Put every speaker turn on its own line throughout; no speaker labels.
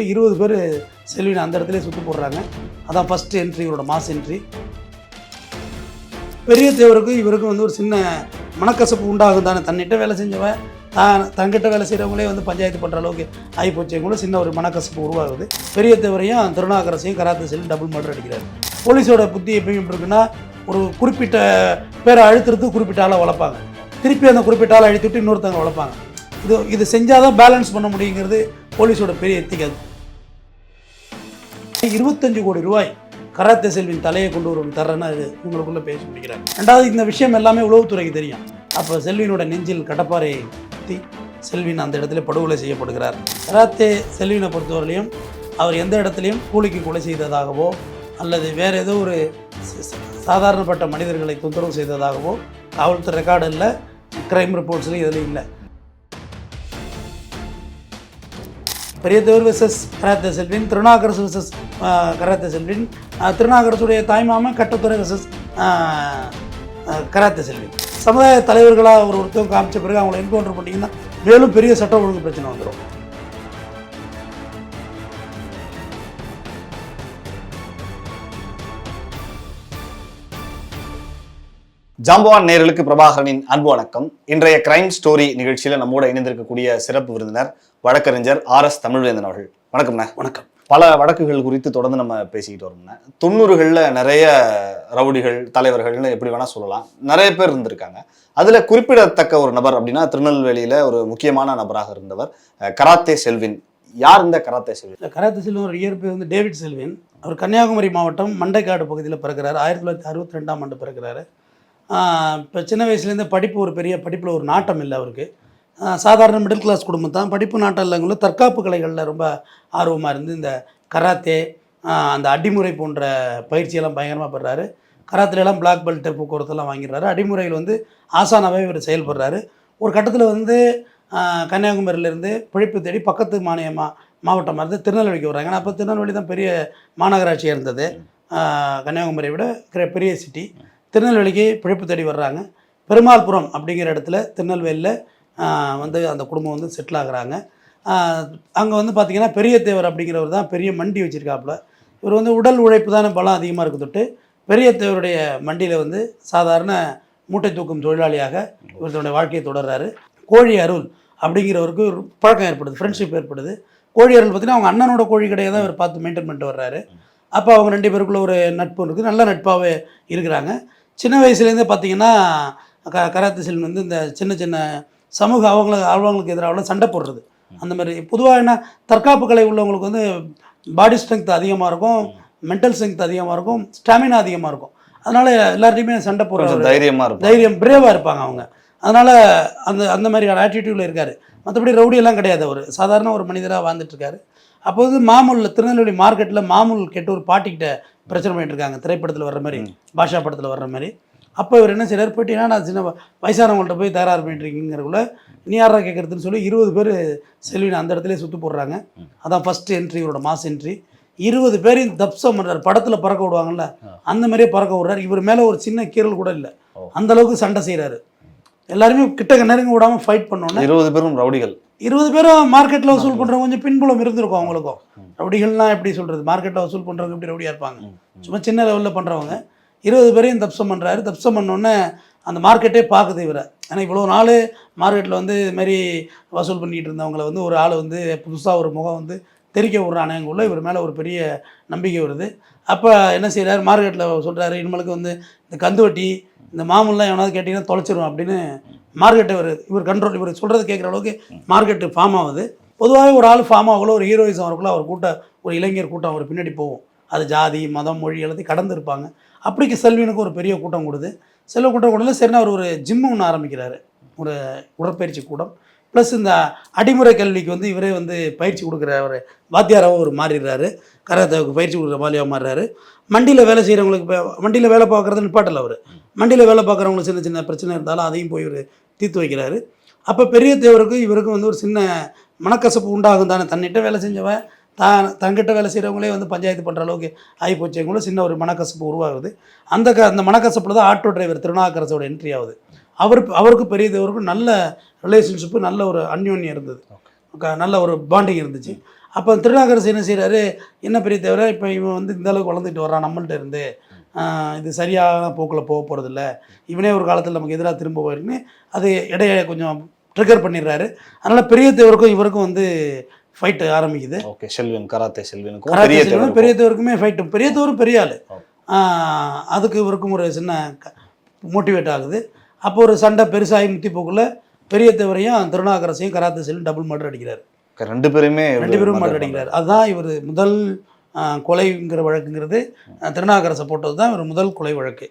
இருபது பேர் செல்வின் அந்த இடத்துல சுற்றி போடுறாங்க. அதான் ஃபஸ்ட் என்ட்ரி இவரோட மாஸ் என்ட்ரி பெரிய தேவருக்கும் இவருக்கும் வந்து ஒரு சின்ன மனக்கசப்பு உண்டாகும் தானே. தன்னிட்ட வேலை செஞ்சவன் தான் தங்கிட்ட வேலை செய்கிறவங்களே வந்து பஞ்சாயத்து பண்ணுற அளவுக்கு ஆகி போச்சு கூட சின்ன ஒரு மனக்கசப்பு உருவாகுது. பெரிய தேவரையும் திருநாகரசையும் கராத்தே செல்லும் டபுள் மர்டர் அடிக்கிறாரு. போலீஸோட புத்தி எப்பயும் எப்படி இருக்குன்னா ஒரு குறிப்பிட்ட பேரை அழுத்துறதுக்கு குறிப்பிட்ட ஆளை வளர்ப்பாங்க. திருப்பி அந்த குறிப்பிட்ட ஆளை அழுத்திட்டு இன்னொருத்தவங்க வளர்ப்பாங்க. இது இது செஞ்சால் தான் பேலன்ஸ் பண்ண முடியுங்கிறது போலீஸோட பெரிய எத்திக்காது இருபத்தஞ்சு கோடி ரூபாய் கராத்தே செல்வின் தலையை கொண்டு வரும் தரேன்னு அது உங்களுக்குள்ளே பேசி முடிக்கிறாங்க ரெண்டாவது இந்த விஷயம் எல்லாமே உளவுத்துறைக்கு தெரியும். அப்போ செல்வினோட நெஞ்சில் கடப்பாறை குத்தி செல்வின் அந்த இடத்துல படுகொலை செய்யப்படுகிறார். கராத்தே செல்வினை பொறுத்தவரையிலையும் அவர் எந்த இடத்துலையும் கூலிக்கு கொலை செய்ததாகவோ அல்லது வேறு ஏதோ ஒரு சாதாரணப்பட்ட மனிதர்களை தொந்தரவு செய்ததாகவோ காவல்துறை ரெக்கார்டு இல்லை க்ரைம் ரிப்போர்ட்ஸ்லையும் எதுலையும் இல்லை. Periyathevar versus karate Selvin Thirunagarasu versus karate Selvin. திருநாகரசுடைய தாய்மாமன் கட்டத்துறை விசஸ் கராத்தே செல்வின். சமுதாய தலைவர்களாக ஒரு ஒருத்தவங்க காமிச்ச பிறகு அவங்களை என்கவுண்டர் பண்ணிங்கன்னா மேலும் பெரிய சட்ட ஒழுங்கு பிரச்சனை வந்துடும்
ஜாம்பவான் நேயர்களுக்கு பிரபாகரனின் அன்பு வணக்கம். இன்றைய கிரைம் ஸ்டோரி நிகழ்ச்சியில நம்மோட இணைந்திருக்கக்கூடிய சிறப்பு விருந்தினர் வழக்கறிஞர் ஆர் எஸ் தமிழ்வேந்தன் அவர்கள். வணக்கம்ண்ணே.
வணக்கம்.
பல வழக்குகள் குறித்து தொடர்ந்து நம்ம பேசிக்கிட்டு வரோம்ண்ணே. தொண்ணூறுகளில் நிறைய ரவுடிகள் தலைவர்கள்னு எப்படி வேணா சொல்லலாம். நிறைய பேர் இருந்திருக்காங்க. அதுல குறிப்பிடத்தக்க ஒரு நபர் அப்படின்னா திருநெல்வேலியில ஒரு முக்கியமான நபராக இருந்தவர் கராத்தே செல்வின். யார் இந்த கராத்தே செல்வின்
கராத்தே செல்வன் ஒரு இயற்பெயர் வந்து டேவிட் செல்வின். அவர் கன்னியாகுமரி மாவட்டம் மண்டைக்காடு பகுதியில் பிறக்கிறார். ஆயிரத்தி தொள்ளாயிரத்தி அறுபத்தி ரெண்டாம் ஆண்டு பிறக்கிறாரு. இப்போ சின்ன வயசுலேருந்து படிப்பு ஒரு பெரிய படிப்பில் ஒரு நாட்டம் இல்லை அவருக்கு. சாதாரண மிடில் கிளாஸ் குடும்பம் தான். படிப்பு நாட்டம் இல்லைங்களும் தற்காப்பு கலைகளில் ரொம்ப ஆர்வமாக இருந்து இந்த கராத்தே அந்த அடிமுறை போன்ற பயிற்சியெல்லாம் பயங்கரமாக பெறாரு கராத்திலெல்லாம் பிளாக் பெல்ட் போக்குவரத்தெல்லாம் வாங்கிடுறாரு. அடிமுறையில் வந்து ஆசானாகவே இவர் செயல்படுறாரு. ஒரு கட்டத்தில் வந்து கன்னியாகுமரியிலேருந்து பிழைப்பு தேடி பக்கத்து மானியமாக மாவட்டமாக இருந்து திருநெல்வேலிக்கு வராங்க ஏன்னா அப்போ திருநெல்வேலி தான் பெரிய மாநகராட்சியாக இருந்தது. கன்னியாகுமரியை விட பெரிய சிட்டி திருநெல்வேலிக்கு பிழைப்பு தேடி வர்றாங்க. பெருமாள்புரம் அப்படிங்கிற இடத்துல திருநெல்வேலியில் வந்து அந்த குடும்பம் வந்து செட்டில் ஆகுறாங்க. அங்கே வந்து பார்த்திங்கன்னா பெரிய தேவர் அப்படிங்கிறவர் தான் பெரிய மண்டி வச்சுருக்காப்புல. இவர் வந்து உடல் உழைப்பு தானே பலம் அதிகமாக இருக்கு தொட்டு பெரிய தேவருடைய மண்டியில் வந்து சாதாரண மூட்டை தூக்கும் தொழிலாளியாக இவர் வாழ்க்கையை தொடர்றாரு. கோழி அருள் அப்படிங்கிறவருக்கு ஒரு பழக்கம் ஏற்படுது ஃப்ரெண்ட்ஷிப் ஏற்படுது. கோழி அருள் பார்த்தீங்கன்னா அவங்க அண்ணனோட கோழி கடையை தான் இவர் பார்த்து மெயின்டைன் பண்ணிட்டு வர்றாரு. அப்போ அவங்க ரெண்டு பேருக்குள்ள ஒரு நட்பு இருக்குது நல்ல நட்பாகவே இருக்கிறாங்க. சின்ன வயசுலேருந்தே பார்த்தீங்கன்னா க கராத்தே செல்வன் வந்து இந்த சின்ன சின்ன சமூக அவங்கள அவங்களுக்கு எதிராக சண்டை போடுறது. அந்த மாதிரி பொதுவாக என்ன தற்காப்பு கலை உள்ளவங்களுக்கு வந்து பாடி ஸ்ட்ரென்த் அதிகமாக இருக்கும் மென்டல் ஸ்ட்ரென்த் அதிகமாக இருக்கும் ஸ்டாமினா அதிகமாக இருக்கும். அதனால் எல்லார்ட்டையுமே சண்டை போடுற
கொஞ்சம்
ஒரு
தைரியமா இருக்கும்
தைரியம் பிரேவாக இருப்பாங்க அவங்க. அதனால் அந்த அந்த மாதிரியான ஆட்டிடியூடில் இருக்கார். மற்றபடி ரவுடி எல்லாம் கிடையாது அவர். சாதாரண ஒரு மனிதராக வாழ்ந்துட்டு இருக்காரு. அப்போ வந்து மாமூலில் திருநெல்வேலி மார்க்கெட்டில் மாமூல் கேட்டு ஒரு பாட்டிக்கிட்ட பிரச்சனை பண்ணிட்டு இருக்காங்க திரைப்படத்தில் வர்ற மாதிரி பாஷா படத்தில் வர்ற மாதிரி. அப்போ இவர் என்ன செய்றாரு? போயிட்டு "ஏன்னா நான் சின்ன வயசானவங்கள்ட்ட போய் தகராறு பண்ணிட்டு இருக்கீங்கிறக்குள்ள நீ யாரா கேட்குறதுன்னு சொல்லி இருபது பேர் செல்வினை அந்த இடத்துல சுற்றி போடுறாங்க. அதான் ஃபர்ஸ்ட் என்ட்ரி இவரோட மாஸ் என்ட்ரி இருபது பேரையும் தப்சம் பண்ணுறாரு படத்தில் பறக்க விடுவாங்கல்ல அந்த மாதிரியே பறக்க விடுறாரு. இவர் மேலே ஒரு சின்ன கீறல் கூட இல்லை.
ஓ.
அந்த அளவுக்கு சண்டை செய்கிறாரு எல்லாருமே கிட்ட நெருங்க விடாமல் ஃபைட் பண்ணோன்னே
இருபது பேரும் ரவுடிகள்.
இருபது பேரும் மார்க்கெட்டில் வசூல் பண்ணுறவங்க கொஞ்சம் பின்புலம் இருந்திருக்கும் அவங்களுக்கும். ரவுடிகள்லாம் எப்படி சொல்கிறது மார்க்கெட்டில் வசூல் பண்ணுறவங்க எப்படி ரவுடியாக இருப்பாங்க? சும்மா சின்ன லெவலில் பண்ணுறவங்க இருபது பேரையும் தப்சம் பண்ணுறாரு தப்சம் பண்ணோன்னே அந்த மார்க்கெட்டே பார்க்குது இவரை. ஏன்னா இவ்வளோ நாள் மார்க்கெட்டில் வந்து இது மாதிரி வசூல் பண்ணிட்டு இருந்தவங்கள வந்து ஒரு ஆள் வந்து புதுசாக ஒரு முகம் வந்து தெரிக்க விட்றானேங்குள்ள இவர் மேலே ஒரு பெரிய நம்பிக்கை வருது. அப்போ என்ன செய்கிறாரு மார்க்கெட்டில் சொல்கிறாரு இனிமேலுக்கு வந்து இந்த கந்து வட்டி இந்த மாமூல்லாம் எவனாவது கேட்டிங்கன்னா தொலைச்சிரும் அப்படின்னு மார்க்கெட்டை இவர் இவர் கண்ட்ரோல் இவர் சொல்கிறது கேட்குற அளவுக்கு மார்க்கெட்டு ஃபார்ம் ஆகுது. பொதுவாகவே ஒரு ஆள் ஃபார்ம் ஆகல ஒரு ஹீரோயிசம் வரக்குள்ள அவர் கூட்ட ஒரு இளைஞர் கூட்டம் அவர் பின்னாடி போகும். அது ஜாதி மதம் மொழி எல்லாத்தையும் கடந்து இருப்பாங்க. அப்படிக்கு செல்வினுக்கு ஒரு பெரிய கூட்டம் கொடுது. செல்வ கூட்டம் கூடல சரினா அவர் ஒரு ஜிம்மு ஒன்று ஆரம்பிக்கிறாரு. ஒரு உடற்பயிற்சி கூடம். ப்ளஸ் இந்த அடிமுறை கல்விக்கு வந்து இவரே வந்து பயிற்சி கொடுக்குற ஒரு வாத்தியாராகவும் ஒரு மாறிடுறாரு. கராத்தேவுக்கு பயிற்சி கொடுக்குற வாலியாக மாறுறாரு. மண்டியில் வேலை செய்கிறவங்களுக்கு இப்போ மண்டியில் வேலை பார்க்குறது நிப்பாட்டில் அவர். மண்டியில் வேலை பார்க்குறவங்களுக்கு சின்ன சின்ன பிரச்சனை இருந்தாலும் அதையும் போய் ஒரு தீர்த்து வைக்கிறாரு. அப்போ பெரிய தேவருக்கும் இவருக்கும் வந்து ஒரு சின்ன மனக்கசப்பு உண்டாகும் தானே. தன்னிட்ட வேலை செஞ்சவன் தான் தங்கிட்ட வேலை செய்கிறவங்களே வந்து பஞ்சாயத்து பண்ணுற அளவுக்கு ஆகி போச்சவங்கள சின்ன ஒரு மனக்கசப்பு உருவாகுது. அந்த க அந்த மனக்கசப்பில் தான் ஆட்டோ டிரைவர் திருநாக்கரசோட என்ட்ரி ஆகுது. அவர் அவருக்கு பெரிய தேவருக்கும் நல்ல ரிலேஷன்ஷிப்பு நல்ல ஒரு அந்யோன்யம் இருந்தது. நல்ல ஒரு பாண்டிங் இருந்துச்சு. அப்போ திருநாகரசு என்ன செய்கிறாரு என்ன பெரிய தவிர இப்போ இவன் வந்து இந்த அளவுக்கு வளர்ந்துட்டு வர்றான் நம்மள்ட்ட இருந்து. இது சரியான போக்கில் போக போகிறதில்ல இவனே ஒரு காலத்தில் நமக்கு எதிராக திரும்ப போயிருக்குன்னு அது இடைய கொஞ்சம் ட்ரிகர் பண்ணிடுறாரு. அதனால் பெரிய தேவருக்கும் இவருக்கும் வந்து ஃபைட்டு ஆரம்பிக்குது.
ஓகே செல்வன் கராத்தே செல்வனுக்கும்
கராத்தே
தேவருக்கும்.
பெரிய தேவருக்குமே ஃபைட்டு பெரிய தேவரும் பெரிய ஆள். அதுக்கு இவருக்கும் ஒரு சின்ன மோட்டிவேட் ஆகுது. அப்போ ஒரு சண்டை பெருசாகி முத்தி போக்குள்ள பெரிய தேவரையும் திருநாகரசையும் கராத்தே செல்வன் டபுள் மர்டர் அடிக்கிறார்.
ரெண்டு பேருமே
ரெண்டு பேரும் மர்டர் அடிக்கிறார். அதுதான் இவர் முதல் கொலைங்கிற வழக்குங்கிறது திருநாகரசை போட்டது தான் இவர் முதல் கொலை வழக்கு.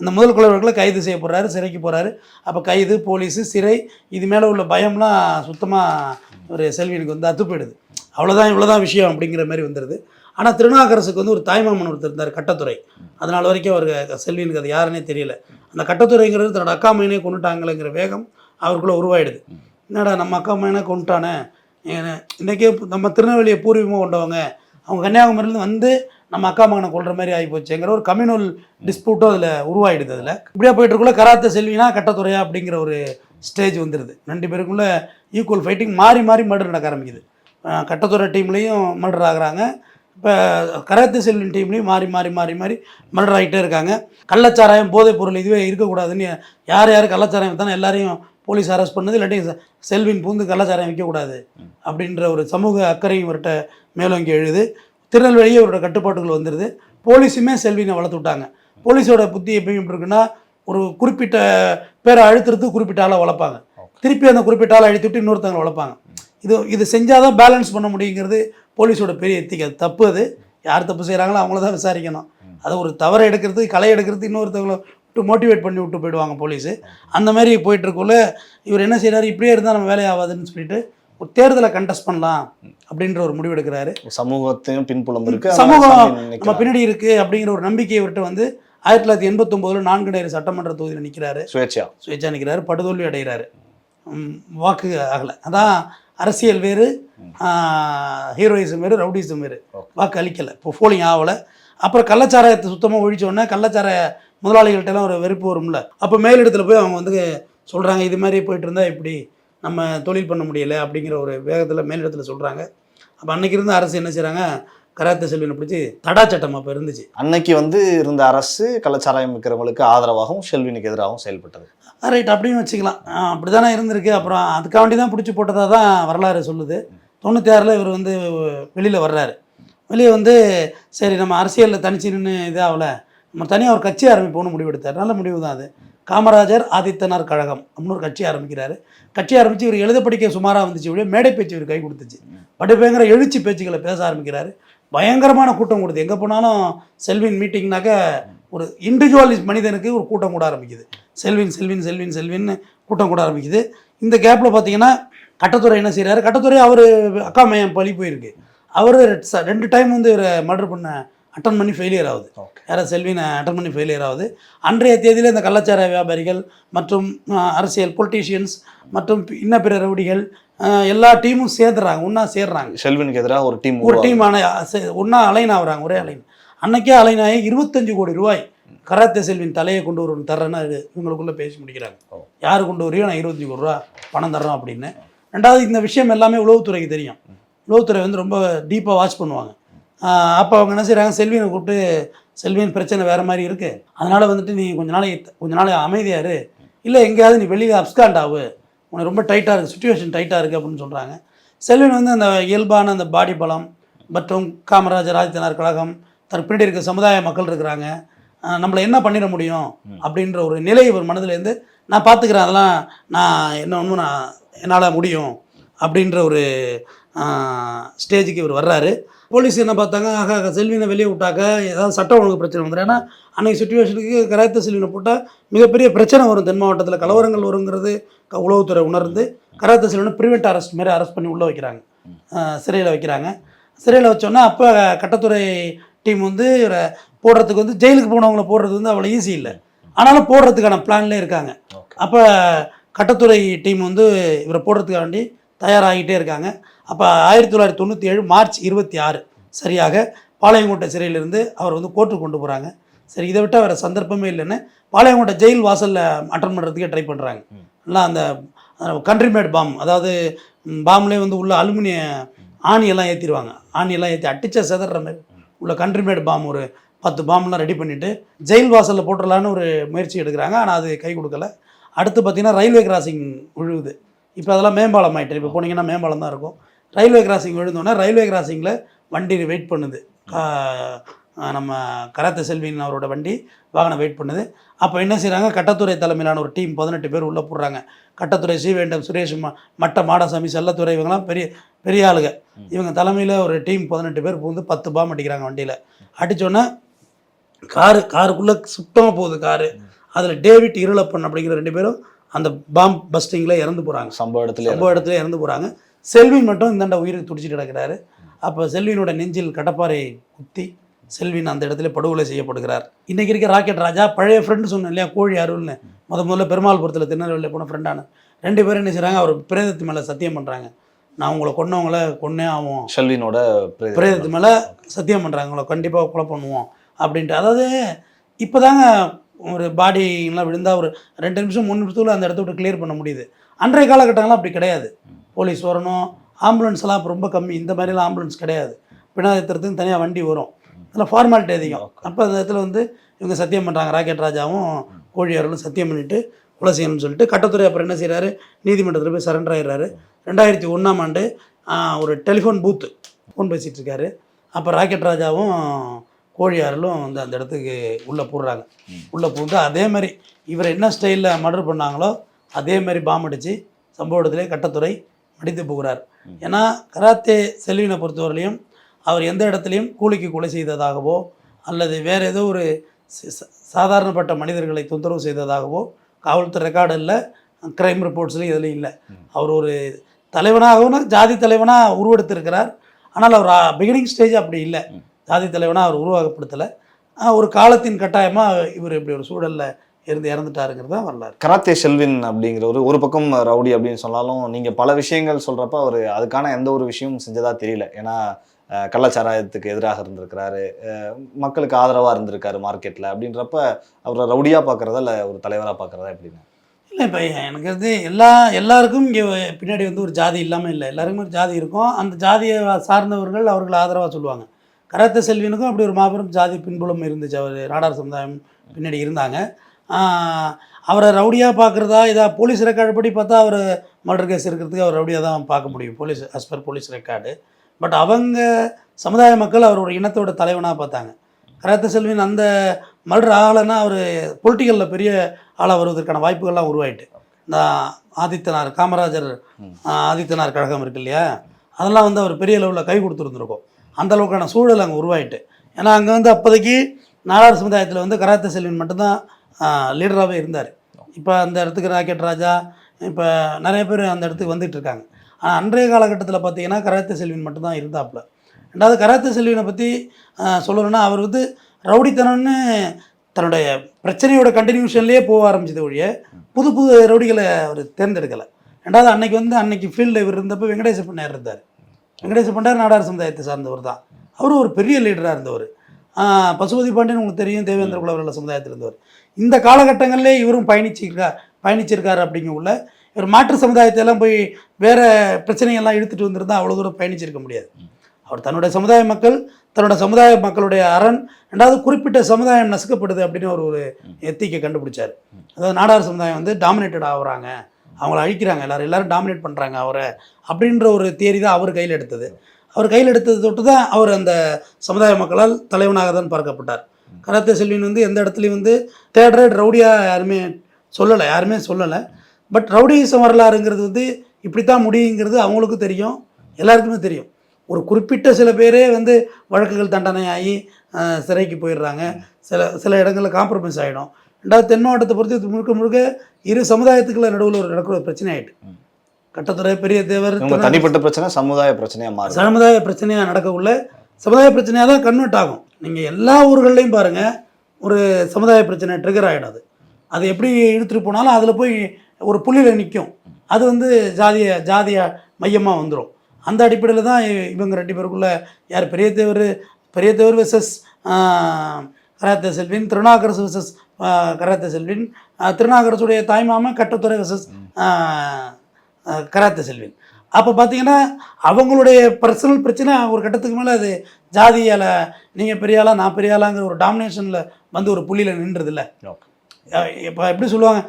அந்த முதல் கொலை வழக்கில் கைது செய்யப்படுறாரு சிறைக்கு போகிறாரு அப்போ கைது போலீஸு சிறை இது மேலே உள்ள பயம்லாம் சுத்தமாக ஒரு செல்வினுக்கு வந்து அத்து போயிடுது. அவ்வளோதான் இவ்வளோதான் விஷயம் அப்படிங்கிற மாதிரி வந்துடுது ஆனால் திருநாகரசுக்கு வந்து ஒரு தாய்மாமன் ஒருத்தர் இருந்தார் கட்டத்துறை. அதனால் வரைக்கும் அவர் செல்வினுக்கு அது யாருன்னே தெரியல. அந்த கட்டத்துறைங்கிறது தன்னோட அக்கா மையனே கொண்டுட்டாங்களேங்கிற வேகம் அவருக்குள்ளே உருவாயிடுது. என்னடா நம்ம அக்கா மையனை கொண்டுட்டானே இன்றைக்கே நம்ம திருநெல்வேலியை பூர்வீகமாக கொண்டவங்க. அவங்க கன்னியாகுமரியிலேருந்து வந்து நம்ம அக்கா மகனை கொள்கிற மாதிரி ஆகி போச்சுங்கிற ஒரு கம்யூனல் டிஸ்பியூட்டும் அதில் உருவாயிடுது அதில். இப்படியா போயிட்டுருக்குள்ள கராத்த செல்வினா கட்டத்துறையா அப்படிங்கிற ஒரு ஸ்டேஜ் வந்துடுது ரெண்டு பேருக்குள்ள ஈக்குவல் ஃபைட்டிங் மாறி மாறி மர்டர் நடக்க ஆரம்பிக்குது. கட்டத்துறை டீம்லேயும் மர்டர் ஆகுறாங்க. இப்போ கராத்தே செல்வின் டீம்லேயும் மாறி மாறி மாறி மாறி மர்டர் ஆகிட்டே இருக்காங்க. கள்ளச்சாராயம் போதைப் பொருள் இதுவே இருக்கக்கூடாதுன்னு யார் யார் கள்ளச்சாராயம் தானே எல்லாரையும் போலீஸ் அரெஸ்ட் பண்ணது இல்லாட்டி செல்வின் பூந்து கள்ளச்சாராயம் விற்கக்கூடாது அப்படின்ற ஒரு சமூக அக்கறை இவர்கிட்ட மேலோங்கி எழுது. திருநெல்வேலியே இவரோட கட்டுப்பாட்டுக்குள்ள வந்துடுது போலீஸுமே செல்வினை வளர்த்து விட்டாங்க. போலீஸோட புத்தி எப்பயும் எப்படி இருக்குன்னா ஒரு குறிப்பிட்ட பேரை அழுத்துறதுக்கு குறிப்பிட்ட ஆளை வளர்ப்பாங்க. திருப்பி அந்த குறிப்பிட்ட ஆளை அழுத்தி விட்டு இன்னொருத்தவங்களை வளர்ப்பாங்க. இது இது செஞ்சால் தான் பேலன்ஸ் பண்ண முடியுங்கிறது போலீஸோட பெரிய எத்திக்கு தப்பு அது. யார் தப்பு செய்கிறாங்களோ அவங்கள தான் விசாரிக்கணும். அதை ஒரு தவறை எடுக்கிறது களை எடுக்கிறது இன்னொருத்தவங்களை விட்டு மோட்டிவேட் பண்ணி விட்டு போயிடுவாங்க போலீஸு. அந்த மாதிரி போயிட்டு இருக்கக்குள்ள இவர் என்ன செய்றாரு? இப்படியே இருந்தால் நம்ம வேலையாகாதுன்னு சொல்லிட்டு ஒரு தேர்தலை கண்டெஸ்ட் பண்ணலாம் அப்படின்ற ஒரு முடிவு எடுக்கிறாரு.
சமூகத்தையும் பின்புலம் இருக்கு.
சமூகம் நம்ம. பின்னாடி இருக்கு அப்படிங்கிற ஒரு நம்பிக்கை இவர்கிட்ட வந்து ஆயிரத்தி தொள்ளாயிரத்தி எண்பத்தொம்போதுல நான்கு நேரு சட்டமன்ற தொகுதியில் நிற்கிறாரு
சுயேட்சையா?
சுயேட்சா நிற்கிறாரு படுதோல்வி அடைகிறாரு. வாக்கு ஆகலை அதான் அரசியல் வேறு ஹீரோயிசம் வேறு ரவுடிசம் வேறு. வாக்கு அளிக்கலை. இப்போ போலிங் ஆகலை. அப்புறம் கள்ளச்சாராயத்தை சுத்தமாக ஒழிச்ச உடனே கள்ளச்சாராய முதலாளிகள்ட்ட எல்லாம் ஒரு வெறுப்பு வரும்ல. அப்போ மேலிடத்துல போய் அவங்க வந்து சொல்கிறாங்க இது மாதிரி போயிட்டு இருந்தால் இப்படி நம்ம தொழில் பண்ண முடியலை அப்படிங்கிற ஒரு வேகத்தில் மேலிடத்தில் சொல்கிறாங்க அப்போ அன்னைக்கு இருந்த அரசு என்ன செய்கிறாங்க கராத்தே செல்வினை பிடிச்சி தடா சட்டம் அப்போ இருந்துச்சு.
அன்னைக்கு வந்து இருந்த அரசு கள்ளச்சாராயம் விற்கிறவங்களுக்கு ஆதரவாகவும் செல்வினுக்கு எதிராகவும் செயல்பட்டது.
ரைட் அப்படியும் வச்சுக்கலாம். அப்படி தானே இருந்திருக்கு. அப்புறம் அதுக்காண்டி தான் பிடிச்சி போட்டதாக தான் வரலாறு சொல்லுது. தொண்ணூற்றி ஆறில் இவர் வந்து வெளியில் வர்றாரு. வெளியே வந்து சரி நம்ம அரசியலில் தனிச்சு நின்று இதாகல. நம்ம தனியாக ஒரு கட்சி ஆரம்பிப்போம்னு முடிவு எடுத்தார். நல்ல முடிவு தான் அது. காமராஜர் ஆதித்தனார் கழகம் அப்படின்னு ஒரு கட்சி ஆரம்பிக்கிறாரு. கட்சி ஆரம்பித்து இவர் எழுத படிக்க சுமாராக வந்துச்சு இப்படியே மேடை பேச்சு இவர் கை கொடுத்துச்சு. படுபயங்கர எழுச்சி பேச்சுகளை பேச ஆரம்பிக்கிறாரு. பயங்கரமான கூட்டம் கொடுத்து எங்கே போனாலும் செல்வின் மீட்டிங்னாக்க ஒரு இண்டிவிஜுவலிஸ் மனிதனுக்கு ஒரு கூட்டம் கூட ஆரம்பிக்குது. செல்வின் செல்வின் செல்வின் செல்வின்னு கூட்டம் கூட ஆரம்பிக்குது. இந்த கேப்பில் பார்த்தீங்கன்னா கட்டத்துறை என்ன செய்கிறாரு கட்டத்துறை அவர் அக்கா மையம் பழி போயிருக்கு. அவர் ரெண்டு டைம் வந்து இவரை மர்டர் பண்ண அட்டன் பண்ணி ஃபெயிலியர் ஆகுது.
ஓகே
யாரை செல்வினை அட்டன் பண்ணி ஃபெயிலியர் ஆகுது. அன்றைய தேதியில் இந்த கள்ளச்சார வியாபாரிகள் மற்றும் அரசியல் பொலிட்டீஷியன்ஸ் மற்றும் இன்ன பிற ரவுடிகள் எல்லா டீமும் சேர்ந்துறாங்க. ஒன்றா சேர்றாங்க.
செல்வினுக்கு எதிராக ஒரு டீம்
ஒரு டீம் ஒன்றா அலைன் ஆகுறாங்க. ஒரே அலைன் அன்னைக்கே அலைன் ஆகி இருபத்தஞ்சு கோடி ரூபாய் கராத்தே செல்வின் தலையை கொண்டு வருவன் தர்றேன்னு இவங்களுக்குள்ள பேசி முடிக்கிறாங்க. யார் கொண்டு வரையோ நான் இருபத்தஞ்சு கோடி ரூபா பணம் தர்றோம் அப்படின்னு. ரெண்டாவது இந்த விஷயம் எல்லாமே உளவுத்துறைக்கு தெரியும். உளவுத்துறை வந்து ரொம்ப டீப்பாக வாட்ச் பண்ணுவாங்க. அப்போ அவங்க என்ன செய்கிறாங்க செல்வினை கூப்பிட்டு செல்வியின் பிரச்சனை வேறு மாதிரி இருக்குது அதனால் வந்துட்டு நீ கொஞ்ச நாள் கொஞ்ச நாள் அமைதியா இரு. இல்லை எங்கேயாவது நீ வெளியில் அப்ஸ்காண்ட் ஆகு உனக்கு ரொம்ப டைட்டாக இருக்குது சுச்சுவேஷன் டைட்டாக இருக்குது அப்படின்னு சொல்கிறாங்க செல்வின் வந்து அந்த இயல்பான அந்த பாடி பலம் மற்றும் காமராஜர் ஆதித்தனார் கழகம் தன் பின்னாடி இருக்க சமுதாய மக்கள் இருக்கிறாங்க. நம்மளை என்ன பண்ணிட முடியும்? அப்படின்ற ஒரு நிலை இவர் மனதிலேருந்து நான் பார்த்துக்கிறேன் அதெல்லாம் நான் என்ன ஒன்று நான் என்னால் முடியும் அப்படின்ற ஒரு ஸ்டேஜுக்கு இவர் வர்றாரு. போலீஸ் என்ன பார்த்தாங்க? ஆகா செல்வினை வெளியே விட்டாக்க ஏதாவது சட்ட ஒழுங்கு பிரச்சனை வந்துடும் ஏன்னா அன்னைக்கு சுச்சுவேஷனுக்கு கராத்த செல்வினை போட்டால் மிகப்பெரிய பிரச்சனை வரும் தென் மாவட்டத்தில். கலவரங்கள் வருங்கிறது க- உளவுத்துறை உணர்ந்து கராத்த செல்வினை ப்ரிவெண்ட் அரெஸ்ட் மாரி அரெஸ்ட் பண்ணி உள்ளே வைக்கிறாங்க. சிறையில் வைக்கிறாங்க. சிறையில் வச்சோன்னா அப்போ கட்டத்துறை டீம் வந்து இவரை போடுறதுக்கு வந்து ஜெயிலுக்கு போனவங்கள போடுறது வந்து அவ்வளோ ஈஸி இல்லை. ஆனாலும் போடுறதுக்கான பிளான்லேயே இருக்காங்க. அப்போ கட்டத்துறை டீம் வந்து இவரை போடுறதுக்காண்டி தயாராகிட்டே இருக்காங்க. அப்போ ஆயிரத்தி தொள்ளாயிரத்தி தொண்ணூற்றி ஏழு மார்ச் இருபத்தி ஆறு. சரியாக பாளையங்கோட்டை சிறையிலிருந்து அவர் வந்து கோர்ட்டுக்கு கொண்டு போகிறாங்க சரி இதை விட்டால் வேறு சந்தர்ப்பமே இல்லைன்னு பாளையங்கோட்டை ஜெயில் வாசலில் அட்டன் பண்ணுறதுக்கே ட்ரை பண்ணுறாங்க எல்லாம் அந்த கண்ட்ரிமேட் பாம் அதாவது பாம்லேயே வந்து உள்ள அலுமினிய ஆணியெல்லாம் ஏற்றிடுவாங்க ஆணியெல்லாம் ஏற்றி அடிச்ச செதற மாதிரி. உள்ள கண்ட்ரிமேட் பாம் ஒரு பத்து பாம்லாம் ரெடி பண்ணிவிட்டு ஜெயில் வாசலில் போட்டுடலான்னு ஒரு முயற்சி எடுக்கிறாங்க. ஆனால் அது கை கொடுக்கல. அடுத்து பார்த்தீங்கன்னா ரயில்வே கிராசிங் விழுவுது. இப்போ அதெல்லாம் மேம்பாலம் ஆயிட்டு இப்போ போனீங்கன்னா மேம்பாலம் தான் இருக்கும். ரயில்வே கிராசிங் விழுந்தோடனே ரயில்வே கிராசிங்கில் வண்டி வெயிட் பண்ணுது. நம்ம கராத்தே செல்வின் அவரோட வண்டி வாகனம் வெயிட் பண்ணுது. அப்போ என்ன செய்கிறாங்க கட்டத்துறை தலைமையிலான ஒரு டீம் பதினெட்டு பேர் உள்ளே போடுறாங்க. கட்டத்துறை ஸ்ரீவேண்டம் சுரேஷ் ம மட்ட மாடசாமி செல்லத்துறை இவங்கெல்லாம் பெரிய பெரிய ஆளுங்க. இவங்க தலைமையில் ஒரு டீம் பதினெட்டு பேர் புகுந்து பத்து பாம் அடிக்கிறாங்க வண்டியில். அடித்தோன்னே காரு காருக்குள்ளே சுத்தமாக போகுது காரு. அதில் டேவிட் இருளப்பன் அப்படிங்கிற ரெண்டு பேரும் அந்த பாம் பஸ்டிங்கில் இறந்து போகிறாங்க
சம்பவ இடத்துல
சம்பவ இடத்துல இறந்து போகிறாங்க செல்வின் மட்டும் இந்தாண்ட உயிருக்கு துடிச்சிட்டு கிடக்கிறாரு. அப்போ செல்வினோட நெஞ்சில் கடப்பாரை குத்தி செல்வின் அந்த இடத்துல படுகொலை செய்யப்படுகிறார். இன்னைக்கு இருக்க ராக்கெட் ராஜா பழைய ஃப்ரெண்டு சொன்னேன் இல்லையா? கோழி அருள்னு. முத முதல்ல பெருமாள்புரத்தில் திருநெல்வேலியில் போன ஃப்ரெண்டான ரெண்டு பேரும் என்ன செய்கிறாங்க அவர் பிரேதத்து மேலே சத்தியம் பண்ணுறாங்க நான் உங்களை கொன்னவங்கள கொன்னே ஆகும்
ஷெல்வினோட பிரேத-
பிரேதத்து மேலே சத்தியம் பண்ணுறாங்க உங்களை கண்டிப்பாக கொலை பண்ணுவோம் அப்படின்ட்டு. அதாவது இப்போ தாங்க ஒரு பாடிலாம் விழுந்தால் ஒரு ரெண்டு நிமிஷம் மூணு நிமிஷத்துக்குள்ள அந்த இடத்த விட்டு கிளியர் பண்ண முடியுது. அன்றைய காலகட்டங்கள்லாம் அப்படி கிடையாது. போலீஸ் வரணும் ஆம்புலன்ஸ் எல்லாம் இப்ப ரொம்ப கம்மி இந்த மாதிரிலாம் ஆம்புலன்ஸ் கிடையாது. பினாயத்திரத்துக்கு தனியாக வண்டி வரும். அதில் ஃபார்மாலிட்டி அதிகம். அப்போ அந்த இடத்துல வந்து இவங்க சத்தியம் பண்ணுறாங்க ராக்கெட் ராஜாவும் கோழியாரும் சத்தியம் பண்ணிட்டு கொலை செய்யணும்னு சொல்லிட்டு கட்டத்துறை அப்புறம் என்ன செய்கிறாரு நீதிமன்றத்தில் போய் சரண்டர் ஆயிடுறாரு. ரெண்டாயிரத்தி ஒன்றாம் ஆண்டு ஒரு டெலிஃபோன் பூத்து ஃபோன் பேசிகிட்டு இருக்காரு. அப்போ ராக்கெட் ராஜாவும் கோழியாரலும் வந்து அந்த இடத்துக்கு உள்ளே போடுறாங்க. உள்ளே பூந்து அதே மாதிரி இவர் என்ன ஸ்டைலில் மர்டர் பண்ணாங்களோ அதே மாதிரி பாம் அடித்து சம்பவ இடத்திலே கட்டத்துறை மடித்து போகிறார். ஏன்னா கராத்தே செல்வினை பொறுத்தவரையிலையும் அவர் எந்த இடத்துலையும் கூலிக்கு கொலை செய்ததாகவோ அல்லது வேறு ஏதோ ஒரு சாதாரணப்பட்ட மனிதர்களை தொந்தரவு செய்ததாகவோ காவல்துறை ரெக்கார்டு இல்லை க்ரைம் ரிப்போர்ட்ஸ்லையும் இதுலையும் இல்லை. அவர் ஒரு தலைவனாகவும் ஜாதி தலைவனாக உருவெடுத்திருக்கிறார். ஆனால் அவர் பிகினிங் ஸ்டேஜ் அப்படி இல்லை. ஜாதி தலைவனாக அவர் உருவாக்கப்படுத்தலை ஒரு காலத்தின் கட்டாயமாக இவர் இப்படி ஒரு சூழலில் இருந்து இறந்துட்டாருங்கிறது தான் வரலாறு.
கராத்தே செல்வின் அப்படிங்கிறவர் ஒரு பக்கம் ரவுடி அப்படின்னு சொன்னாலும் நீங்க பல விஷயங்கள் சொல்றப்ப அவர் அதுக்கான எந்த ஒரு விஷயமும் செஞ்சதா தெரியல. ஏன்னா கள்ளச்சாராயத்துக்கு எதிராக இருந்திருக்கிறாரு. மக்களுக்கு ஆதரவா இருந்திருக்காரு மார்க்கெட்ல அப்படின்றப்ப அவரை ரவுடியா பாக்குறதா இல்ல ஒரு தலைவரா பாக்குறதா எப்படின்னு
இல்லை இப்போ எனக்கு வந்து எல்லா எல்லாருக்கும் இங்கே பின்னாடி வந்து ஒரு ஜாதி இல்லாமல் இல்லை. எல்லாருக்குமே ஒரு ஜாதி இருக்கும். அந்த ஜாதியை சார்ந்தவர்கள் அவர்கள் ஆதரவாக சொல்லுவாங்க. கராத்தே செல்வினுக்கும் அப்படி ஒரு மாபெரும் ஜாதி பின்புலம் இருந்துச்சு. அவர் நாடார் சமுதாயம் பின்னாடி இருந்தாங்க. அவரை ரவுடியாக பார்க்குறதா? இதாக போலீஸ் ரெக்கார்டுப்படி பார்த்தா அவர் மர்டர் கேஸ் இருக்கிறதுக்கு அவர் ரவுடியாக தான் பார்க்க முடியும். Police as per police record but அவங்க சமுதாய மக்கள் அவர் ஒரு இனத்தோட தலைவனாக பார்த்தாங்க. கராத்த செல்வின் அந்த மர்டர் ஆகலைன்னா அவர் பொலிட்டிக்கலில் பெரிய ஆளாக வருவதற்கான வாய்ப்புகள்லாம் உருவாயிட்டு. இந்த ஆதித்தனார் காமராஜர் ஆஹ், ஆதித்தனார் கழகம் இருக்கு இல்லையா? அதெல்லாம் வந்து அவர் பெரிய லெவலில் கை கொடுத்துருந்துருக்கோம். அந்த அளவுக்கான சூழல் அங்கே உருவாயிட்டு. ஏன்னா அங்கே வந்து அப்போதைக்கு நாடார் சமுதாயத்தில் வந்து கராத்தே செல்வின் மட்டும்தான் லீடராகவே இருந்தார். இப்போ அந்த இடத்துக்கு ராக்கெட் ராஜா இப்போ நிறைய பேர் அந்த இடத்துக்கு வந்துட்டு இருக்காங்க. ஆனால் அன்றைய காலகட்டத்தில் பார்த்தீங்கன்னா கராத்தே செல்வின் மட்டும்தான் இருந்தாப்புல. ரெண்டாவது கராத்தே செல்வினை பற்றி சொல்லணும்னா அவர் வந்து ரவுடித்தனம்னு தன்னுடைய பிரச்சனையோட கண்டினியூஷன்லேயே போக ஆரம்பிச்சது ஒழிய புது புது ரவுடிகளை அவர் தேர்ந்தெடுக்கலை. ரெண்டாவது அன்னைக்கு வந்து அன்னைக்கு ஃபீல்டில் இவர் இருந்தப்போ வெங்கடேச பண்ணார் இருந்தார். வெங்கடேச பண்ணார் நாடார் சமுதாயத்தை சார்ந்தவர் தான். அவரும் ஒரு பெரிய லீடராக இருந்தவர். பசுபதி பாண்டியன் உங்களுக்கு தெரியும் தேவேந்திர குலவர்கள சமுதாயத்தில் இருந்தவர். இந்த காலகட்டங்களிலே இவரும் பயணிச்சிருக்கா பயணிச்சிருக்காரு அப்படிங்கக்குள்ள இவர் மாற்று சமுதாயத்தை எல்லாம் போய் வேறு பிரச்சனையெல்லாம் இழுத்துட்டு வந்திருந்தால் அவ்வளோ தூரம் பயணிச்சிருக்க முடியாது. அவர் தன்னுடைய சமுதாய மக்கள் தன்னோட சமுதாய மக்களுடைய அரண் ரெண்டாவது குறிப்பிட்ட சமுதாயம் நசுக்கப்படுது அப்படின்னு ஒரு ஒரு எத்திக்கை கண்டுபிடிச்சார். அதாவது நாடார் சமுதாயம் வந்து டாமினேட்டட் ஆகுறாங்க. அவங்கள அழிக்கிறாங்க. எல்லாரும் எல்லோரும் டாமினேட் பண்ணுறாங்க அவரை அப்படின்ற ஒரு தேரி தான் அவர் கையில் எடுத்தது. அவர் கையில் எடுத்தது தொட்டு தான் அவர் அந்த சமுதாய மக்களால் தலைவனாக தான் பார்க்கப்பட்டார். கராத்தே செல்வின் வந்து எந்த இடத்துலையும் வந்து தேர்ட் ரேட் ரவுடியாக யாருமே சொல்லலை யாருமே சொல்லலை. பட் ரவுடிசம் வரலாறுங்கிறது வந்து இப்படி தான் முடியுங்கிறது அவங்களுக்கும் தெரியும் எல்லாருக்குமே தெரியும். ஒரு குறிப்பிட்ட சில பேரே வந்து வழக்குகள் தண்டனை ஆகி சிறைக்கு போயிடுறாங்க. சில சில இடங்களில் காம்ப்ரமைஸ் ஆகிடும் ரெண்டாவது தென் மாவட்டத்தை பொறுத்து முழுக்க முழுக்க இரு சமுதாயத்துக்குள்ள நடுவில் ஒரு நடக்கிற பிரச்சனை ஆயிட்டு. கட்டத்துறை பெரிய தேவர்
தனிப்பட்ட பிரச்சனை சமுதாய பிரச்சனையா மாறுது.
சமுதாய பிரச்சனையாக நடக்கக்குள்ள சமுதாய பிரச்சனையாக தான் கன்வெர்ட் ஆகும். நீங்கள் எல்லா ஊர்கள்லையும் பாருங்கள் ஒரு சமுதாய பிரச்சனை ட்ரிகர் ஆகிடும் அது எப்படி இழுத்துட்டு போனாலும் அதில் போய் ஒரு புள்ளியில் நிற்கும் அது வந்து ஜாதிய ஜாதிய மையமாக வந்துடும் அந்த அடிப்படையில் தான் இவங்க ரெண்டு பேருக்குள்ளே யார் Periya Thevar Periya Thevar versus karate Selvin Thirunagarasu versus karate Selvin திருநாகரசுடைய தாய்மாமன் கட்டத்துறை வெசஸ் கராத்தே செல்வின் அப்போ பார்த்தீங்கன்னா அவங்களுடைய பர்சனல் பிரச்சனை ஒரு கட்டத்துக்கு மேலே அது ஜாதியால் நீங்கள் பெரிய ஆளா நான் பெரிய ஆளாங்கிற ஒரு டாமினேஷனில் வந்து ஒரு புள்ளியில் நின்றதில்ல. இப்போ எப்படி சொல்லுவாங்க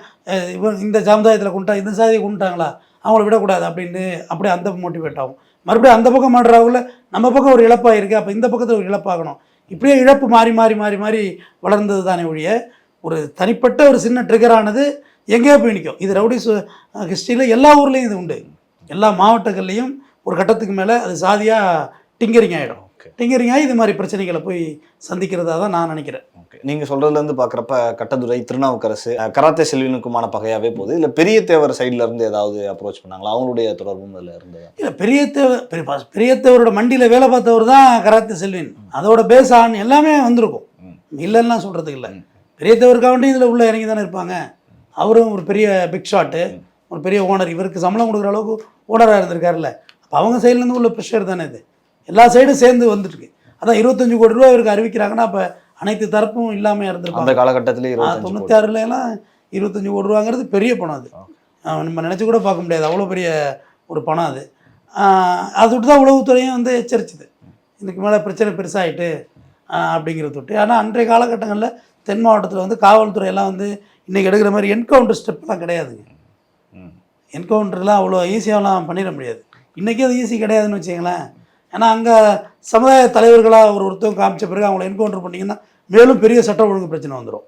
இவன் இந்த சமுதாயத்தில் கொண்டா இந்த சாதியை கொண்டுட்டாங்களா அவங்கள விடக்கூடாது அப்படின்னு அப்படியே அந்த மோட்டிவேட் ஆகும். மறுபடியும் அந்த பக்கம் மாடுறாவில் நம்ம பக்கம் ஒரு இழப்பாக இருக்குது அப்போ இந்த பக்கத்தில் ஒரு இழப்பாகணும். இப்படியே இழப்பு மாறி மாறி மாறி மாறி வளர்ந்தது தானே ஒழிய ஒரு தனிப்பட்ட ஒரு சின்ன ட்ரிகர் ஆனது எங்கேயோ போய் நிற்கும். இது ரவுடி ஹிஸ்ட்ரியில் எல்லா ஊர்லேயும் இது உண்டு. எல்லா மாவட்டங்கள்லேயும் ஒரு கட்டத்துக்கு மேலே அது சாதியாக டிங்கரிங் ஆகிடும் டிங்கரிங் ஆகி இது மாதிரி பிரச்சனைகளை போய் சந்திக்கிறதா தான் நான் நினைக்கிறேன்.
ஓகே நீங்க சொல்றதுல இருந்து பாக்குறப்ப கட்டதுரை திருநாவுக்கரசு கராத்தே செல்வினுக்குமான பகையாவே போகுது. இல்ல பெரிய தேவர் சைடுல இருந்து ஏதாவது அப்ரோச் பண்ணாங்களா? அவங்களுடைய தொடர்பும் இதுல இருந்ததா?
இல்லை பெரிய பாஸ் பெரியத்தேவரோட மண்டியில் வேலை பார்த்தவர் தான் கராத்தே செல்வின். அதோட பேஸ் ஆன் எல்லாமே வந்திருக்கும். இல்லைன்னா சொல்கிறதுக்கு இல்லை. பெரியத்தேவருக்காண்டி இதில் உள்ள இறங்கி தானே இருப்பாங்க. அவரும் ஒரு பெரிய பிக் ஷாட்டு ஒரு பெரிய ஓனர் இவருக்கு சம்பளம் கொடுக்குற அளவுக்கு ஓனராக இருந்திருக்காருல்ல. அப்போ அவங்க சைட்லேருந்து உள்ள ப்ரெஷர் தானே இது. எல்லா சைடும் சேர்ந்து வந்துட்டுருக்கு. அதான் இருபத்தஞ்சு கோடி ரூபா இவருக்கு அறிவிக்கிறாங்கன்னா அப்போ அனைத்து தரப்பும் இல்லாமல்
அந்த
இருந்திருப்பாங்க
காலகட்டத்திலே
ஆ,
இருபத்தஞ்சு
தொண்ணூத்தி ஆறுல எல்லாம் இருபத்தஞ்சு கோடி ரூபாங்கிறது பெரிய பணம் அது. நம்ம நினச்சி கூட பார்க்க முடியாது. அவ்வளோ பெரிய ஒரு பணம் அது. அது விட்டு தான் உளவுத்துறையும் வந்து எச்சரிச்சுது. இதுக்கு மேலே பிரச்சனை பெருசாகிட்டு அப்படிங்கிறத தொட்டு. ஆனால் அன்றைய காலகட்டங்களில் தென் மாவட்டத்தில் வந்து காவல்துறை எல்லாம் வந்து இன்றைக்கி எடுக்கிற மாதிரி என்கவுண்டர் ஸ்டெப்லாம் கிடையாதுங்க. என்கவுண்டர்லாம் அவ்வளோ ஈஸியாகலாம் பண்ணிட முடியாது. இன்றைக்கி அது ஈஸி கிடையாதுன்னு வச்சுங்களேன் ஏன்னா அங்கே சமுதாய தலைவர்களாக ஒரு ஒருத்தவங்க காமிச்ச பிறகு அவங்கள என்கவுண்டர் பண்ணிங்கன்னா மேலும் பெரிய சட்ட ஒழுங்கு பிரச்சனை வந்துடும்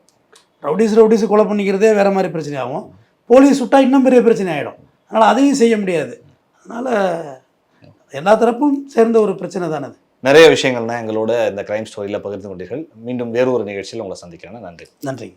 ரவுடிஸ் ரவுடிஸ் கொலை பண்ணிக்கிறதே வேறு மாதிரி பிரச்சனை ஆகும் போலீஸ் சுட்டா இன்னும் பெரிய பிரச்சனை ஆகிடும் அதனால் அதையும் செய்ய முடியாது. அதனால் எல்லா தரப்பும் சேர்ந்த ஒரு பிரச்சனை தானே அது.
நிறைய விஷயங்கள் தான் எங்களோட இந்த கிரைம் ஸ்டோரியில பகிர்ந்து கொண்டீர்கள். மீண்டும் வேறு ஒரு நிகழ்ச்சியில் உங்களை சந்திக்கிறேன். நன்றி.
நன்றி.